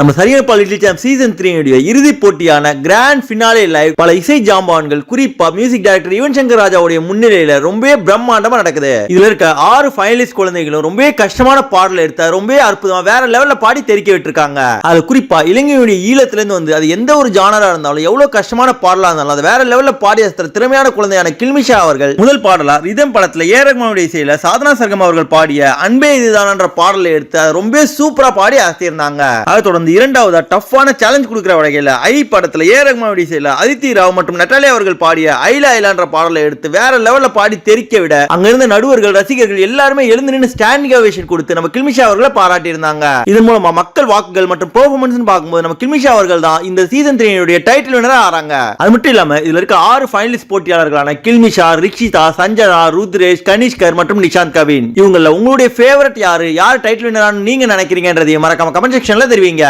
நம்ம சரியப்பா இட்லி சாம் சீசன் த்ரீனுடைய இறுதிப் போட்டியான கிராண்ட் ஃபினாலே லைவ் பல இசை ஜாம்பான்கள் குறிப்பா மியூசிக் டைரக்டர் யுவன் சங்கர் ராஜாவுடைய முன்னிலையில ரொம்பவே பிரம்மாண்டமா நடக்குது. இதுல இருக்க ஆறு ஃபைனலிஸ்ட் குழந்தைகளும் ரொம்பவே கஷ்டமான பாடல எடுத்த ரொம்பவே அற்புதமா வேற லெவல்ல பாடி தெரிக்க விட்டுருக்காங்க. அது குறிப்பா இலங்கையுடைய ஈழத்துல இருந்து வந்து அது எந்த ஒரு ஜானரா இருந்தாலும் எவ்வளவு கஷ்டமான பாடலா இருந்தாலும் அது வேற லெவல்ல பாடி அசத்துற திறமையான குழந்தையான கில்மிஷா அவர்கள் முதல் பாடலா ரிதம் படத்துல ஏ ரகுமானுடைய இசையில சாதனா சர்கம் அவர்கள் பாடிய அன்பே இதுதானன்ற பாடலை எடுத்து அதை ரொம்ப சூப்பரா பாடி அசத்தியிருந்தாங்க அதை தொடர்ந்து இரண்டாவதா டஃப்பான சேலஞ்ச் கொடுக்குற வகையில் ஐ படத்தில் ஏ ரகுமானுடைய இசையில அதித்தி ராவ் மற்றும் நட்டாலே அவர்கள் பாடிய ஐலா ஐலான்ற பாடலை எடுத்து வேற லெவலில் பாடி தெரிக்க விட அங்கிருந்த நடுவர்கள் ரசிகர்கள் எல்லாருமே எழுந்து நின்று ஸ்டாண்டிங் அவேஷன் கொடுத்து நம்ம கில்மிஷா அவர்களை பாராட்டி இருந்தாங்க இதன் மூலமா மக்கள் வாக்குகள் மற்றும் பெர்ஃபார்மன்ஸ் பார்க்கும்போது நம்ம கில்மிஷா அவர்கள் தான் இந்த சீசன் த்ரீனுடைய டைட்டில் வினரா ஆறாங்க. அது மட்டும் இல்லாம இதுல இருக்க ஆறு ஃபைனலிஸ்ட் போட்டியாளர்களான கில்மிஷா ரிக்ஷிதா சஞ்சனா ருத்ரேஷ் கனிஷ்கர் மற்றும் நிஷாந்த் கவின். இவங்கள உங்களுடைய ஃபேவரட் யாரு யார் டைட்டில் வினரான்னு நீங்க நினைக்கிறீங்கன்றதையும் மறக்காம கமெண்ட் செக்ஷன்ல தெரிவிங்க.